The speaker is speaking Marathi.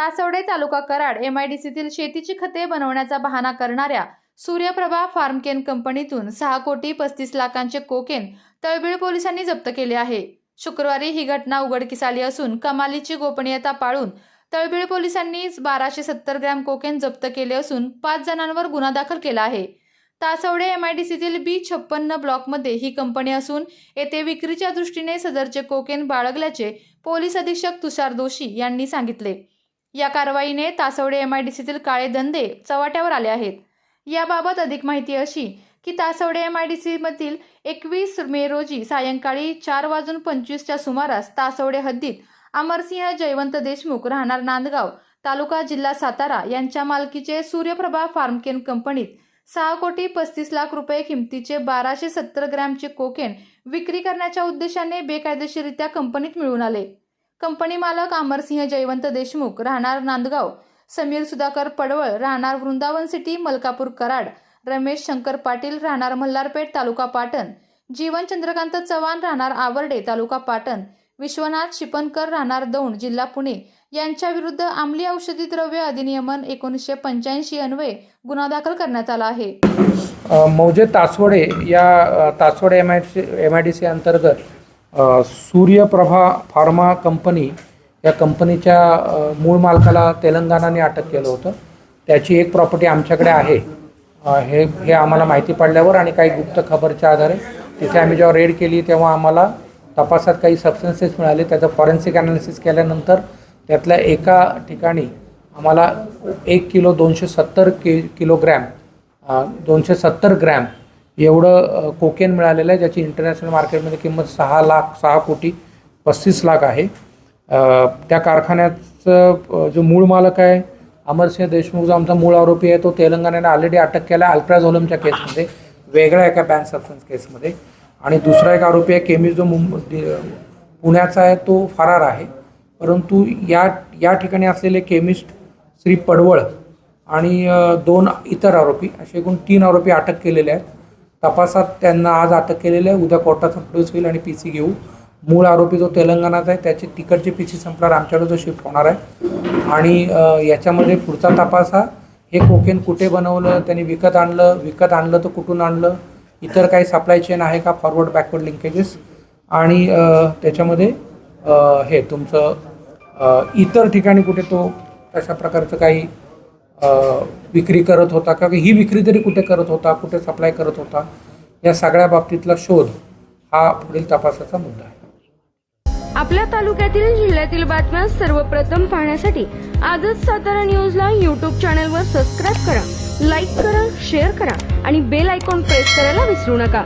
तासवडे तालुका कराड एमआयडीसीतील शेतीची खते बनवण्याचा बहाणा करणाऱ्या सूर्यप्रभा फार्मकेन कंपनीतून सहा कोटी पस्तीस लाखांचे कोकेन तळबीळ पोलिसांनी जप्त केले आहे. शुक्रवारी ही घटना उघडकीस आली असून कमालीची गोपनीयता पाळून तळबीळ पोलिसांनी बाराशे सत्तर ग्रॅम कोकेन जप्त केले असून पाच जणांवर गुन्हा दाखल केला आहे. तासवडे एमआयडीसीतील बी छप्पन्न ब्लॉकमध्ये ही कंपनी असून येथे विक्रीच्या दृष्टीने सदरचे कोकेन बाळगल्याचे पोलीस अधीक्षक तुषार दोशी यांनी सांगितले. या कारवाईने तासवडे एमआयडीसीतील काळे धंदे चव्हाट्यावर आले आहेत. याबाबत अधिक माहिती अशी की तासवडे एम आय डी सीमधील एकवीस मे रोजी सायंकाळी चार वाजून पंचवीसच्या सुमारास तासवडे हद्दीत अमरसिंह जयवंत देशमुख राहणार नांदगाव तालुका जिल्हा सातारा यांच्या मालकीचे सूर्यप्रभा फार्मकेन कंपनीत सहा कोटी पस्तीस लाख रुपये किमतीचे बाराशे सत्तर ग्रॅमचे कोकेन विक्री करण्याच्या उद्देशाने बेकायदेशीरित्या कंपनीत मिळून आले. कंपनी मालक अमरसिंह जयवंत देशमुख राहणार नांदगाव. समीर सुधाकर पडवळ राहणार वृंदावन सिटी मलकापूर कराड. रमेश शंकर पाटील राहणार मल्हारपेठ तालुका पाटण. जीवन चंद्रकांत चव्हाण राहणार आवर्डे तालुका पाटण. विश्वनाथ शिपनकर राहणार दौंड जिल्हा पुणे. यांच्या विरुद्ध अंमली औषधी द्रव्य अधिनियमन एकोणीसशे पंच्याऐंशी अन्वये गुन्हा दाखल करण्यात आला आहे. मौजे तासवडे या Tasawade M I C M I D C अंतर्गत सूर्यप्रभा फार्मा कंपनी या कंपनीच्या मूळ मालकाला तेलंगणाने अटक केलं होतं. त्याची एक प्रॉपर्टी आमच्याकडे आहे. हे हे आम्हाला माहिती पडल्यावर आणि काही गुप्त खबरच्या आधारे तिथे आम्ही जेव्हा रेड केली तेव्हा आम्हाला तपासात काही सबस्टन्सेस मिळाले. त्याचं फॉरेन्सिक ॲनालिसिस केल्यानंतर त्यातल्या एका ठिकाणी आम्हाला एक किलो दोनशे सत्तर कि किलोग्रॅम दोनशे सत्तर ग्रॅम एवढं कोकेन मिळालेलं आहे ज्याची इंटरनॅशनल मार्केटमध्ये किंमत सहा लाख सहा कोटी पस्तीस लाख आहे. त्या कारखान्याचं जो मूळ मालक आहे अमरसिंह देशमुख जो आमचा मूळ आरोपी आहे तो तेलंगणाने ऑलरेडी अटक केला आहे अल्प्राझोलमच्या केसमध्ये वेगळ्या एका बॅन सबस्टन्स केसमध्ये. आणि दुसरा एक आरोपी आहे केमिस जो मुंब पुण्याचा आहे तो फरार आहे. परंतु या या ठिकाणी असलेले केमिस्ट श्री पडवळ आणि दोन इतर आरोपी असे एकूण तीन आरोपी अटक केलेले आहेत. तपासात त्यांना आज अटक केलेली आहे. उद्या कोर्टाचा प्रोड्यूस होईल आणि पी सी घेऊ. मूळ आरोपी जो तेलंगणाचा आहे त्याची तिकडची पी सी संपल्यावर आमच्याकडे जो शिफ्ट होणार आहे. आणि याच्यामध्ये पुढचा तपास हा हे कोकेन कुठे बनवलं त्यांनी विकत आणलं विकत आणलं तर कुठून आणलं इतर काही सप्लाय चेन आहे का फॉरवर्ड बॅकवर्ड लिंकेजेस आणि त्याच्यामध्ये हे तुमचं इतर ठिकाणी कुठे तो तशा प्रकारचं काही विक्री करत होता का? ही विक्री तरी कुठे करत होता? कुठे सप्लाय करत होता? या सगळ्या बाबतीतला शोध हा पुढील तपासाचा मुद्दा आहे. आपल्या तालुक्यातील जिल्ह्यातील बातम्या सर्वप्रथम पाहण्यासाठी आजच सातारा न्यूजला यूट्यूब चॅनलवर सबस्क्राईब करा लाईक करा शेअर करा आणि बेल आयकॉन प्रेस करायला विसरू नका.